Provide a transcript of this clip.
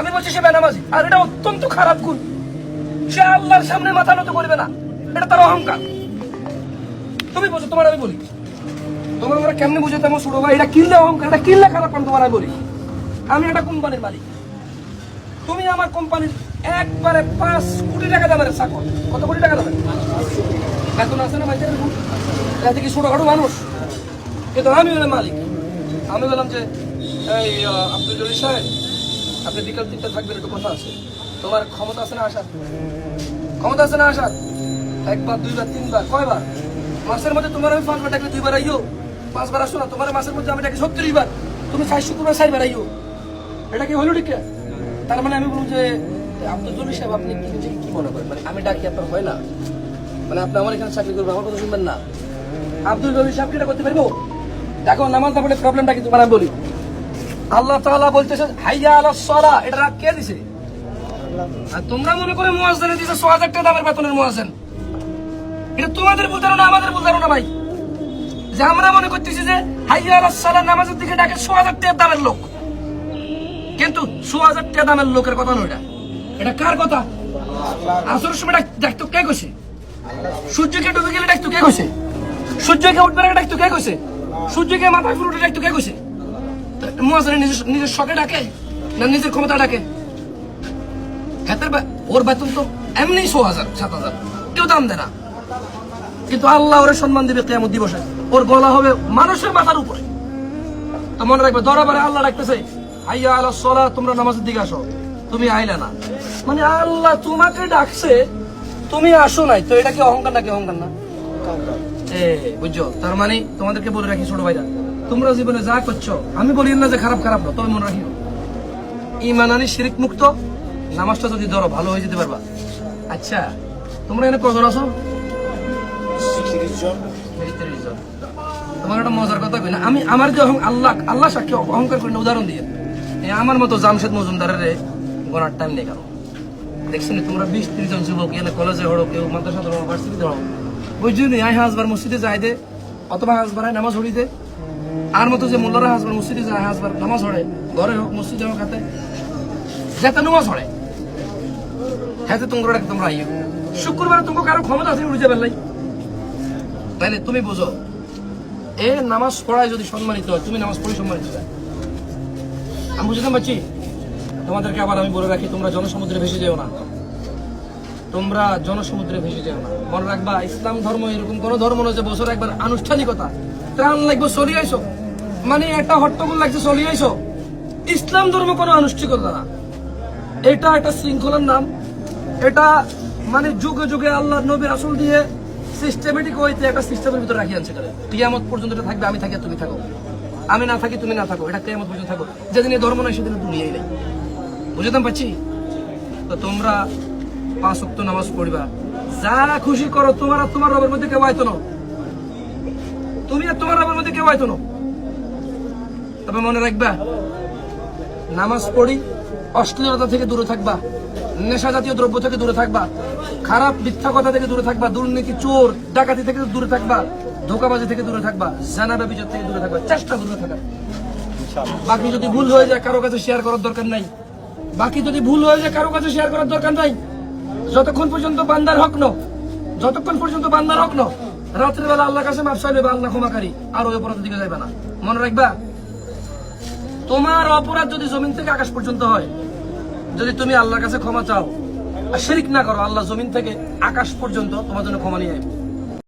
আমি বলছি সে বেনামাজি, আর এটা অত্যন্ত খারাপ গুণ। সে আল্লাহর সামনে মাথা নত করবে না। এটা তার অহংকার। তুমি বলছো তোমার আমি বলি। তোমার আমরা কেমনে বুঝে তেমন ছোট ভাই, এটা কিনলে অহংকার, এটা কিনলে খারাপ কারণ তোমার আমি বলি। আমি একটা কোম্পানির মালিক। তুমি আমার কোম্পানির একবারে পাঁচ কোটি টাকা দামের চাকর। কত কোটি টাকা দামের? বেতন আছে না বাচ্চাদের এতে কি ছোটখাটো মানুষ। কিন্তু আমি মালিক। আমি বললাম যে, এই আব্দুল জলিল সাহেব। আপনি বিকাল তিনটা থাকবেন, একটু কথা আছে। তোমার ক্ষমতা আছে না আসার? ক্ষমতা আছে না আসার? একবার, দুইবার, তিনবার, কয়বার? মাসের মধ্যে তোমার আমি পাঁচবার ডাকলে দুইবার আইও। পাঁচবার আসো না, তোমার মাসের মধ্যে আমি ডাকি সত্তর বার তুমি ষাট শুক্রবার, চারবার আইও। এটা কি হলো ঠিক তার মানে আমি বলুন যে, আব্দুল জলিল সাহেব, আপনি কি কি মনে করেন? মানে আমি ডাকি, আপনার হয় না? মানে আপনি আমার এখানে চাকরি করবেন, আমার কথা শুনবেন না। আব্দুল জলিল সাহেব কি এটা করতে পারব? দেখো, নামাজ না পড়লে প্রবলেমটা কি তোমার আমি বলি। আল্লাহ তাআলা বলতেছে হাইয়া আলাস সালাহ এটা কে দিছে? আর তোমরা মনে করে মুয়াজ্জিনে দিছে 6000 টাকা দামের বেতনের মুয়াজ্জিন। এটা তোমাদের ভুল ধারণা, আমাদের ভুল ধারণা ভাই। যে আমরা মনে করতেছি যে, হাইয়া আলাস সালাহ নামাজের দিকে ডাকে 6000 টাকা দামের লোক। কিন্তু 6000 টাকা দামের লোকের কথা নয় এটা। এটা কার কথা? আসর সময় ডাকতো কে কইছে? সূর্যকে ডুবে গেলে ডাকতো কে কইছে? সূর্যকে উঠবে না ডাকতো কে কইছে? সূর্যকে মাথায় ফুল উঠে ডাকতো কে কইছে? মুয়াজ্জিন নিজের নিজের শখে ডাকে? না নিজের ক্ষমতা ডাকে? হাতের বে- ওর বেতন তো এমনি ছ হাজার সাত হাজার। কেউ দাম দেয় না। কিন্তু আল্লাহ ওরে সম্মান দিবে কেমন দিবসে। ওর গলা হবে মানুষের মাথার উপরে। তো মনে রাখবে দরবারে আল্লাহ ডাকতেছে আইয়া আল্লাহ সলা তোমরা নামাজের দিকে আসো। তুমি আইলে না। মানে আল্লাহ তোমাকে ডাকছে তুমি আসো নাই। তো এটা কি অহংকার নাকি অহংকার না? এ বুঝছ? তার মানে তোমাদেরকে বলে রাখি ছোট ভাইরা তোমরা জীবনে যা করছ আমি বলি না যে খারাপ খারাপ না তবে মনে রাখিও। ইমান আনি শিরিক মুক্ত নামাজটা যদি ধরো ভালো হয়ে যেতে পারবা। আচ্ছা তোমরা এনে কজন আছো? তোমার একটা মজার কথা কই না? আমি আমার যে আল্লাহ আল্লাহ সাক্ষী অহংকার করি না উদাহরণ দিয়ে। আমার মতো জামশেদ মজুমদারের গোনার টাইম নেই কারও। দেখছেন তোমরা বিশ ত্রিশ জন যুবক এনে কলেজে হড়ো কেউ মাদ্রাসা ধরো ভার্সিটিতে হড়ো বুঝলি নি আই হাসবার মসজিদে যাই দে অথবা হাসবার আয় নামাজ হড়ি দে। আর মতো যে মোল্লারা হাসবার মসজিদে যায় হাসবার নামাজ হড়ে ঘরে হোক, মসজিদে হোক, হাতে, যাতে নামাজ হড়ে হাতে তোমরা তোমরা আইও শুক্রবার তোমাকে কারও ক্ষমতা আছে উঠে যাবেন লাই তাইলে তুমি বুঝো, এ নামাজ পড়ায় যদি সম্মানিত হয়, তুমি নামাজ পড়ি সম্মানিত হয়। আমি বুঝলাম পারছি? তোমাদেরকে আবার আমি বলে রাখি, তোমরা জনসমুদ্রে ভেসে যেও না। তোমরা জনসমুদ্রে ভেসে যেও না। মনে রাখবা, ইসলাম ধর্ম এরকম কোন ধর্ম নয় যে বছর একবার আনুষ্ঠানিকতা। ত্রাণ লাগবে, চলিয়ে আইসো। মানে একটা হট্টগোল লাগছে, চলিয়ে আইসো। ইসলাম ধর্ম কোনো আনুষ্ঠানিকতা না। এটা একটা শৃঙ্খলার নাম। এটা মানে যুগে যুগে আল্লাহ নবী আসল দিয়ে সিস্টেমেটিক ওইতে একটা সিস্টেমের ভিতরে রাখি আনছে এটা কিয়ামত পর্যন্ত এটা থাকবে, আমি থাকি তুমি থাকো। আমি না থাকি, তুমি না থাকো। এটা কিয়ামত পর্যন্ত থাকো। যেদিন ধর্ম নাই, সেদিন দুনিয়াই নেই। বুঝতাম পাচ্ছি তো তোমরা পাঁচ ওয়াক্ত নামাজ পড়িবা। যা খুশি করো তোমার আর তোমার রবের মধ্যে কেউ আয়তো না। তুমি আর তোমার রবের মধ্যে কেউ আয়তো না। তবে মনে রাখবা নামাজ পড়ি অশ্লীলতা থেকে দূরে থাকবা নেশা জাতীয় দ্রব্য থেকে দূরে থাকবা খারাপ মিথ্যা কথা থেকে দূরে থাকবা দুর্নীতি চোর ডাকাতি থেকে দূরে থাকবা ধোকাবাজি থেকে দূরে থাকবা জানা ব্যবচার থেকে দূরে থাকবা চেষ্টা দূরে থাকা। বাকি যদি ভুল হয়ে যায় কারও কাছে শেয়ার করার দরকার নাই। বাকি যদি ভুল হয়ে যায় কারও কাছে শেয়ার করার দরকার নাই। যতক্ষণ পর্যন্ত বান্দার হক ন, যতক্ষণ পর্যন্ত বান্দার হক ন, রাত্রের বেলা আল্লাহ কাছে মাফ চাইবে আল্লাহ ক্ষমাকারী আর ওই অপরাধের দিকে যাইবে না। মনে রাখবা, তোমার অপরাধ যদি জমিন থেকে আকাশ পর্যন্ত হয়, যদি তুমি আল্লাহর কাছে ক্ষমা চাও, আর শিরিক না করো, আল্লাহ জমিন থেকে আকাশ পর্যন্ত তোমার জন্য ক্ষমা নিয়ে আসবে